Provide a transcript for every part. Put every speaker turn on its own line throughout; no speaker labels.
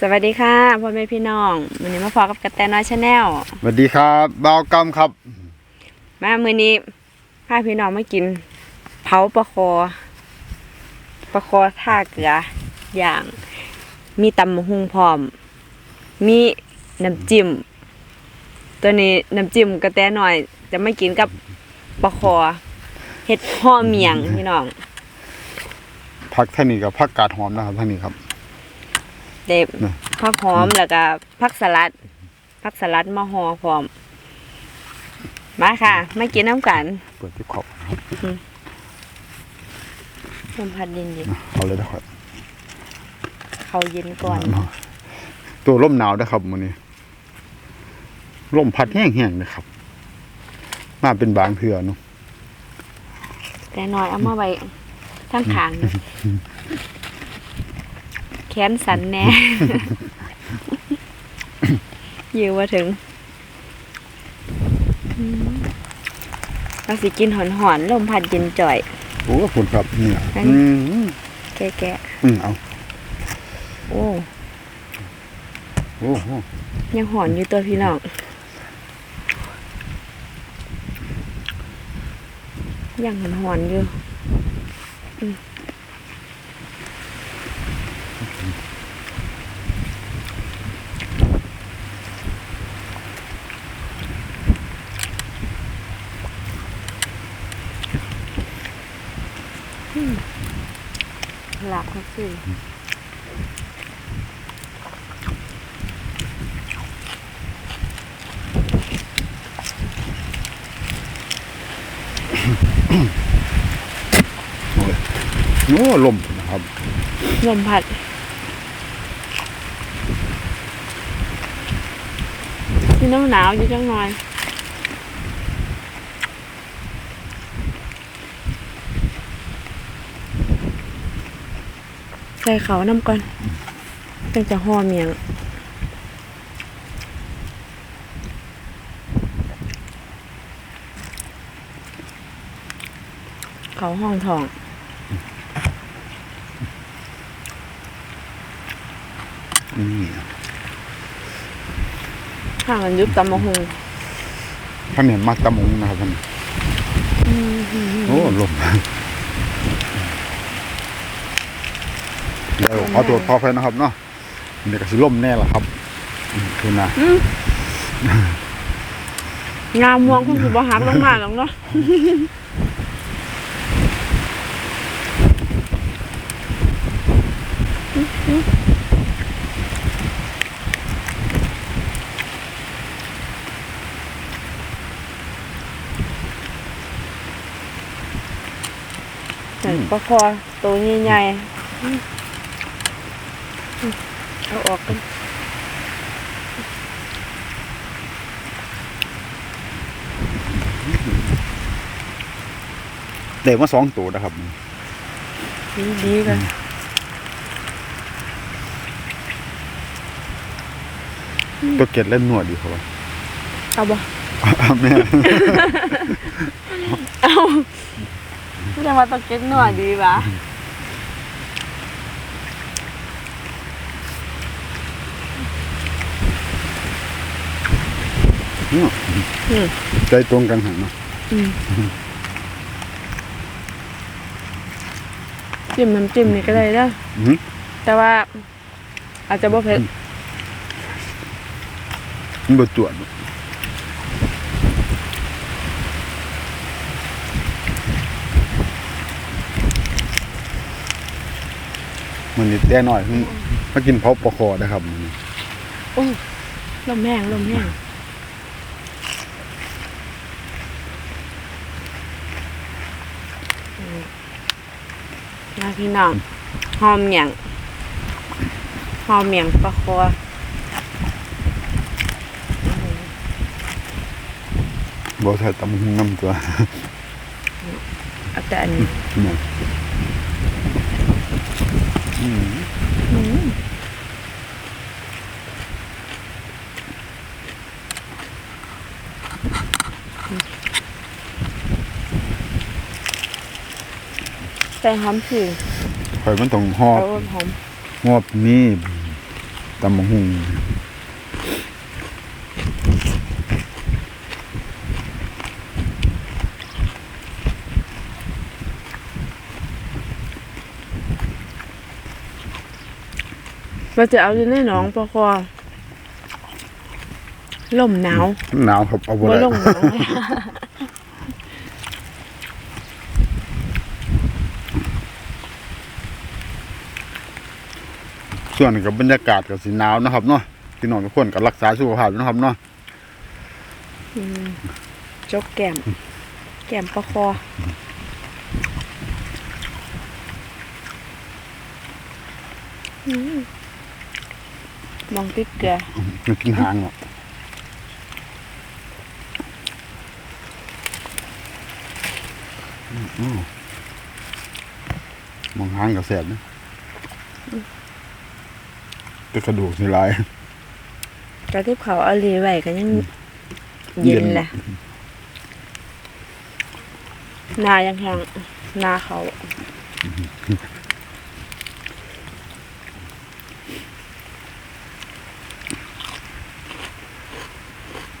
สวัสดีค่ะพ่อแม่พี่น้องวันนี้มาพอกับกระแตน้อยชาแนล
สวัสดีครับบ่าวกำครับ
มามื้อนี้พาพี่น้องมากิน เผาปลาคอปลาคอท่าเกลืออย่าง มีตำมะฮุงพร้อม มีน้ำจิ้มตัวนี้น้ำจิ้มกระแตน้อย จะไม่กินกับปลาคอเฮ็ดห่อเมียงพี่น้อง
พักท่านนี้กับพักกาดหอมนะครับท่านนี้ครับ
เด็บ
น่ะ
ผักหอมแล้วก็ผักสลัดผักสลัดมาห่อพร้อม มาค่ะมากินน้ำกัน
เปิดที่ขอบนะครับ
ลมพัดเย็น
เอาเลยนะครับ
ๆเขาเย็นก่อน
ตัวร่มหนาวนะครับมื้อนี้ร่มพัดแห้งๆนะครับ มาเป็นบางเถื่อเนาะ
แต่น้อยเอามาไว้ทั้งขางนะแขนสันแน่อยู่ว่าถึงอืมเราสิกินหอนๆลมพัดเย็นจ่อย
โอ้ขอบคุณครับเนี่ย
อัน
อืม
แกะ
อืมเอา
ๆโอ้
โอ้โห
ยังหอนอยู่ตัวพี่น้องยังหอนหอนๆอยู่ หลับก็คือ
โอ้ลมนะครับ
ลมพัดที่น้ำหนาวอยู่จังหน่อย ใส่เขาน้ำก่อนจังจะห่อเมียงเขาห้องทอง
อืม
ข้างกันยุบตำมะฮง
ท่านเห็นมากตะมงนะครับท่านโอ้ลม เดี๋ยวขอตรวจพอไฟนะครับเนาะเดี๋ยวก็สิลมแน่ละครับอืมคือนะ
งามม่วงคุณคือบ่ฮักลงมาหรอกเนาะแต่ปลาคอตัวใหญ่ๆอืม เอาออกกัน
เด็กมาสองตัวนะครับ
ดีดีๆเลย
ตัวเกล็ดเล่นหนวดดีครับว่า
เอาบ่
แม่
เอาไม่ได้มาตะเก็ตหน่อยดีปะ
อืม
อืม
ใจตรงกันหันเนาะ
จิ้มน้ำจิ้มนี่ก็ได้เด้อ
อืม
แต่ว่า อาจจะบ่เผ็ด
มันบดจวดมันนี่แต่หน่อยมันมากินเผาปลาคอนะครับ
โอ้ลมแห้งลมแห้งอืมมา พี่น้องหอมเหมียงหอมเหมียงปลาคอ
บ่ใส่ตำหุงน้ำตัว
เอาแต่อันนี้
เนี่ยอืม
อืมใส่หอมผิว
ข่อยมันต้องหอ
เอา
บ
หอม
หอบนี่ตำบักหุ่ง
เราจะเอาอยู่ในหนองปะคอลมหนาว
หนาวครับเอาบ่
บ่
ได้
ลงหนองเลย
ส่วนกับบรรยากาศกับสีหนาวนะครับเนาะพี่น้องทุกคนก็รักษาสุขภาพด้วยนะครับเนาะ
อืมจกแก้ม แก้มปะคออืมมองติดเกลือ
มันกินหางเนาะอืมมองหางกับแสบนะ แต่กระดูกนี่หลาย
กระทิบเขาเอาลีไว้ก็ยังเย็นแหละนายังแห้งนาเขา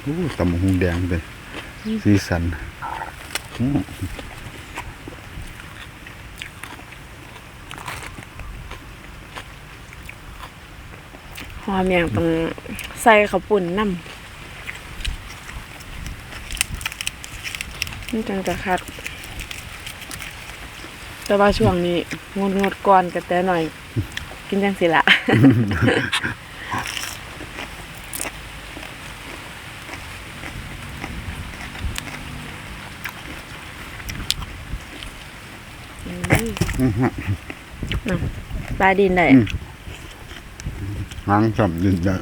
โอ้ตำบักหุงแดงเลยสีสัน อืม
หอมอย่างต้องใส่ข้าวปุ่นน้ำนี่จังจะคัด แต่ว่าช่วงนี้งดงดๆก่อนกันแต่หน่อย กินจังสิละอืม
อื้อหือ
ปลาดินได้
อืม หางสัมดินใหญ่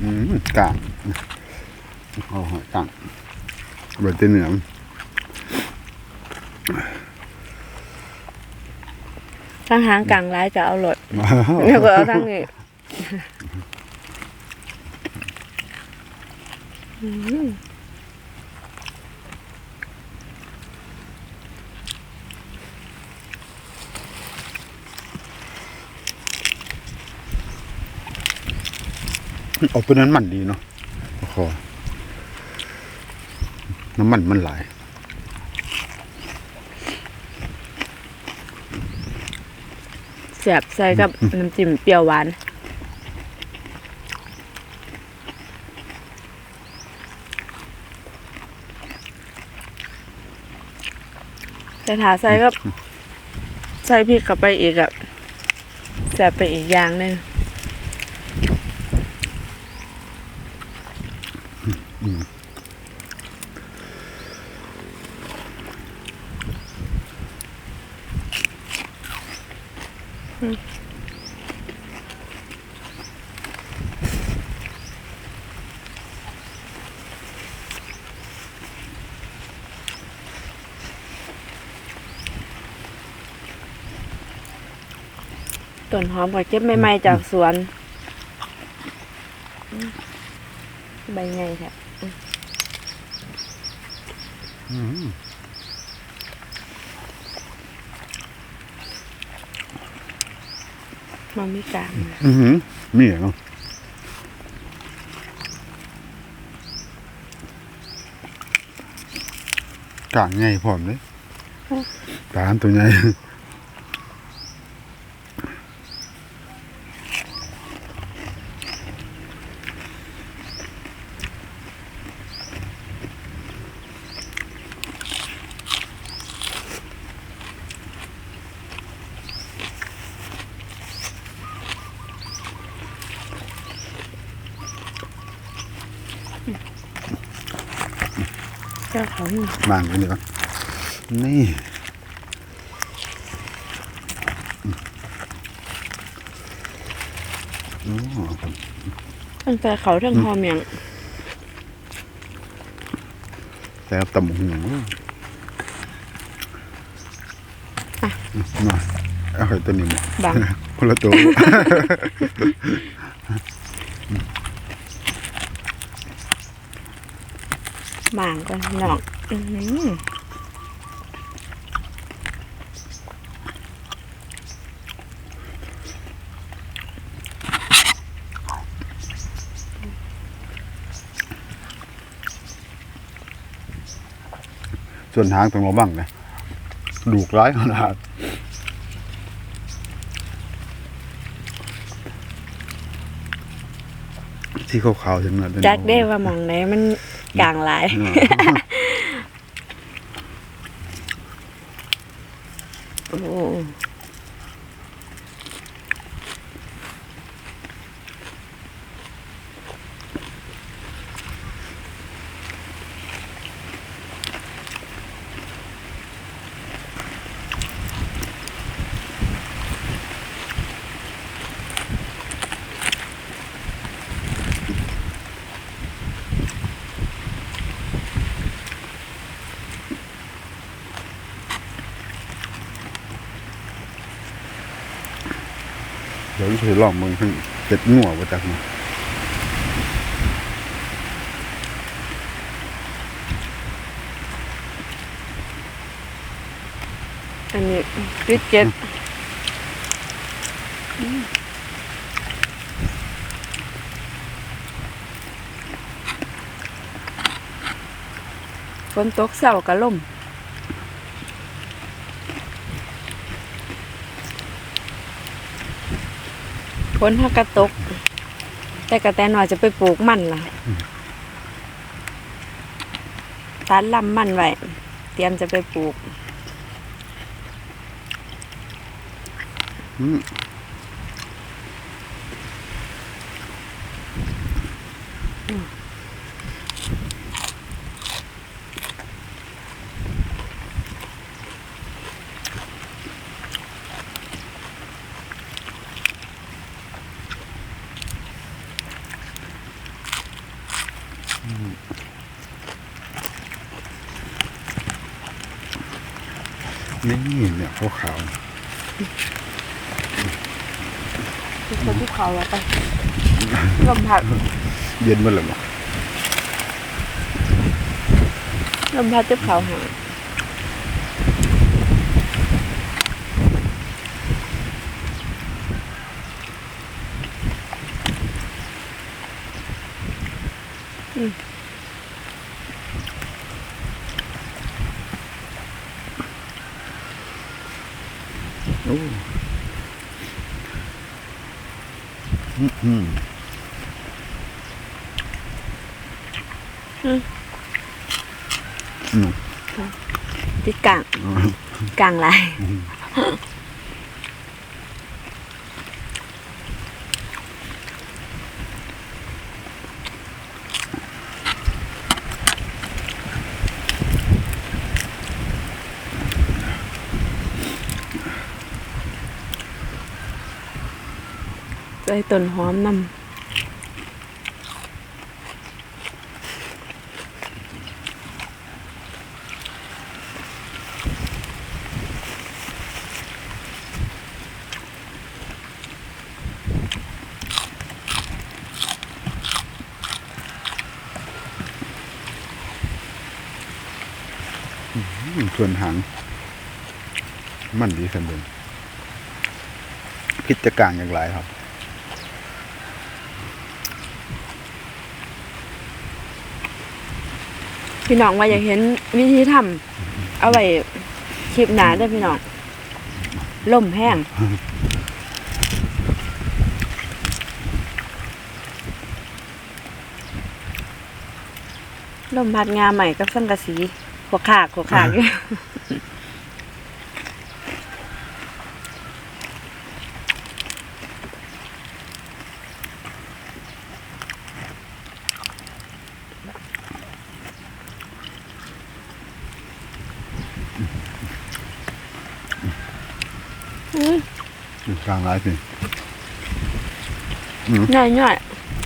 อืมกลางเอาหอยกลางเบิดเตเหนือม
ทั้งหางกลางร้ายก็เอาหลดแล้วก็เอาทั้งนี้อืม
เอาตัวนั้นมันดีเนาะขอน้ำมันมันหลาย
แสบใส่กับน้ำจิ้มเปรี้ยวหวานแต่ถ้าใส่กับใส่พริกเข้าไปอีกอะแสบไปอีกอย่างหนึง ต้นหอมก็เก็บใหม่ๆจากสวนอืมใบไงแท้
อืม
มันไม่กลาง
อือหือมีเหรอเนาะกลางไงพร้อมเลยกลางตัวใหญ่
เจ้าเขานี่
มางกันดีกว่านี่โอ้
ตั้งแต่เขาทั้งหอมอย่าง
แต่ตำบักหูมาเอาไข่ตัวนี้มา
บัง
คนละตัว
หมางก่อนหนอก
ส่วนหางตรงมาบ้างนะดูกร้ายขนาดที่ขาวๆถึงนั้น
จักได้ว่ามองไหนมันกลางหลาย
เดี๋ยวจะลองมึงเพิ่งเป็ดงัวมาจากนี้
อันนี้วิดเจ็ตฝนตกเสากะล่ม ฝนถ้ากระตก แต่กระแตหน่อยจะไปปลูกมันล่ะตัดลำมันไว้เตรียมจะไปปลูก
อืม นี่เนี่ยพวกขาว
ทุกคนที่เขาแล้วไปลมพัด
เย็นมาแล้วมั้ง
ลมพัดจะเขาหาอืม
โอ้อืมอืมอืม
ที่กลางกลางลา ต้นหอมนำ
อืมส่วนหางมันดีขันเดิมพิจการอย่างไรครับ
พี่น้องว่าอยากเห็นวิธีทำเอาไว้คลิปหนาเด้อพี่น้องล่มแห้งลมพัดงาใหม่กับสังกะสีหัวขากหัวขากอยู่ อื้อ ก
ลางร้ายสิ
ง่ายง่าย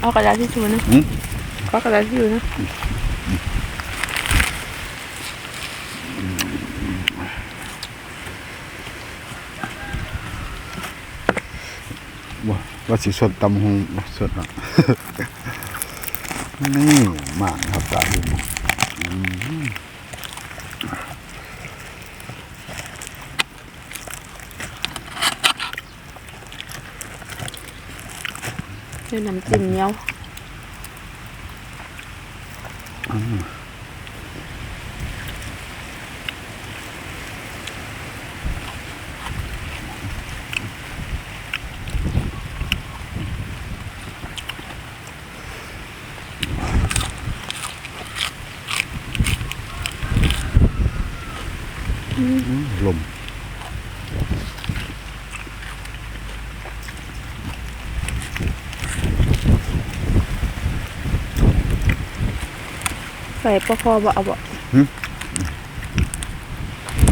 เอากระดาษที่ชูนะ
อืม
เอากระดาษที่ชูนะ
ว่าว่าสิสดตำหงบ่สดเนาะนี่มากนะครับตาดูอืม
คือน้ำจิ้มเหนียว
อืมลม
ใส่ประคอบ่เอาบ่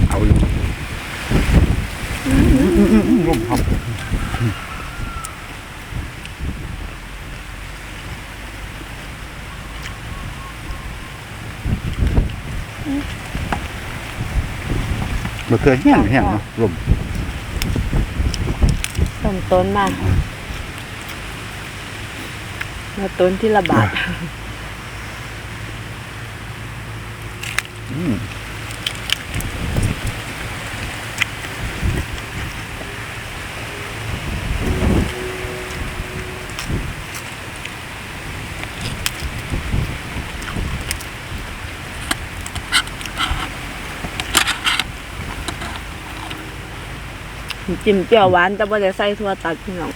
เอาอยู่อืมอืมอืมอืมลมครับมาเตือแห้งแห้งเนาะลม
เริ่มต้นมาเริ่มต้นที่ระบาด จิ้มเปรี้ยวหวาน แต่บ่ได้ใส่ถั่วตัดพี่น้อง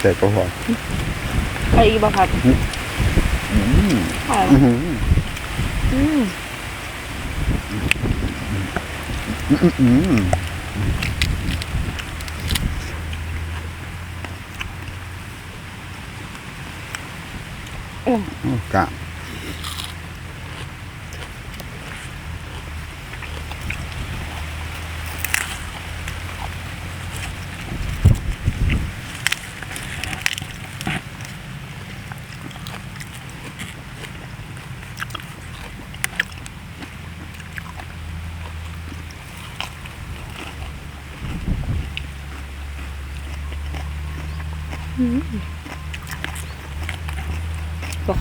ใส่ก็พอ
ไปอีกบ่ครับ
อืม
ไป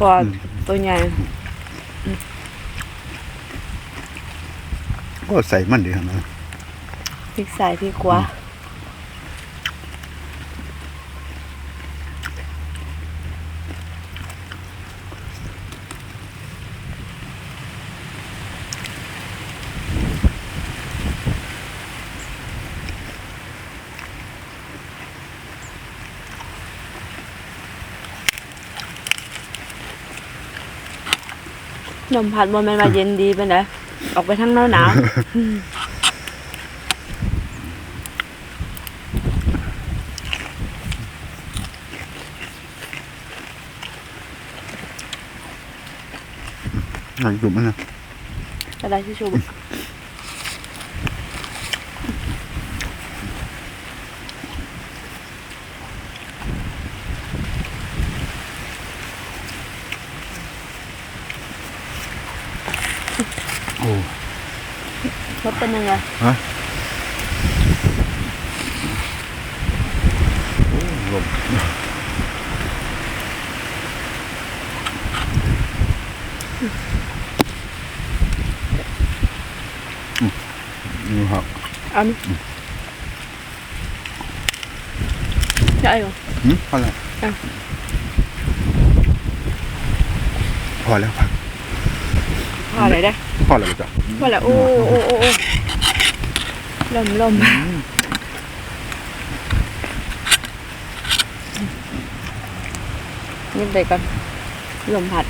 อื้อหือ
อืม
อื้อหือ
โอ้
โอ้กะ
ประคอตัวใหญ่
ก็ใส่มันดีขนาดนั้น
พริกใส่พริกขวา ลมพัดบนมันมาเย็นดีไปไหนออกไปทั้งหนาวหนาว
หนังจุ่มมันนะ
กระดาษทิชชู่ เป็นยังไง
ฮะลมอืมนี่ครับ
อันใช่เหรอ
หืมพอแล้ว
อะ
พอแล้วครับ
พออะไรได้
พอแล้วจ้ะ
พอแล้วโอ้โอ้โอ้โอ้ลมลมนี่ไปก่อนลมพัด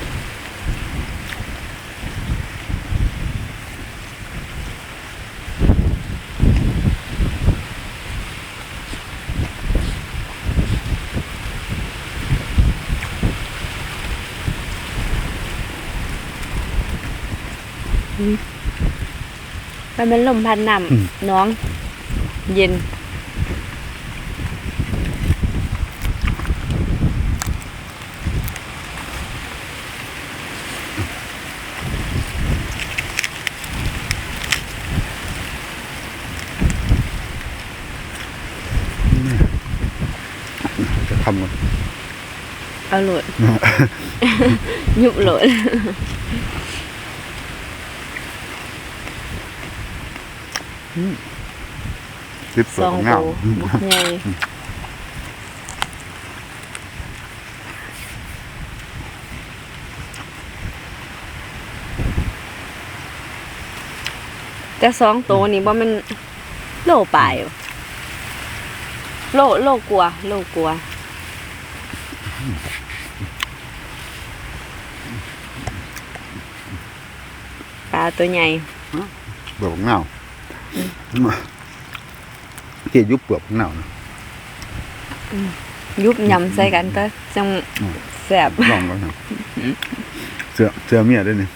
มันเป็นลมพัดน้ำน้อง เย็น
จะทำกัน
เอาโหลด ยุบโหลด
คลิปส
ส
วย
อง
งา
โต
ม
บุกใหญ่แต่สองโตวนี่ว่ามันโลป่ายบ่โลโลกลัว โลกลัวปลาตัวใหญ่
เปลือกเน่า เกี่ยยุบเปลือกเน่านะ
ยุบยำใส่กันก็จัง
อืม
แสบ
ลองก่อนนะเสือเสือเมียด้วยนี่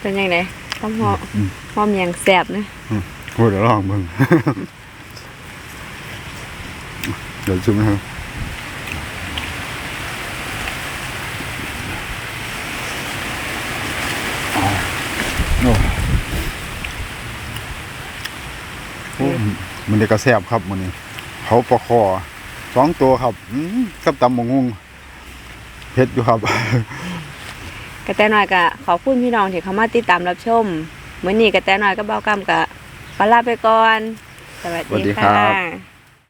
เป็นยังไงต้องหอม
อืม
หอมอย่างแสบนะ
โอ้ยเดี๋ยวลองเบิ่ง เดี๋ยวชิมนะครับโอ้โอ้มันเด็กกระแซบครับมันนี้เขาปลาคอสองตัวครับอืมกับตำมงงงเผ็ดอยู่ครับ
กระแตน้อยกะขอบคุณพี่น้องที่เข้ามาติดตามรับชมมื้อนี้กระแตน้อยก็เบ้ากำกะขอลาไปก่อน สวัส
สวัส
ดี
ดีครั
ค่ะ
บ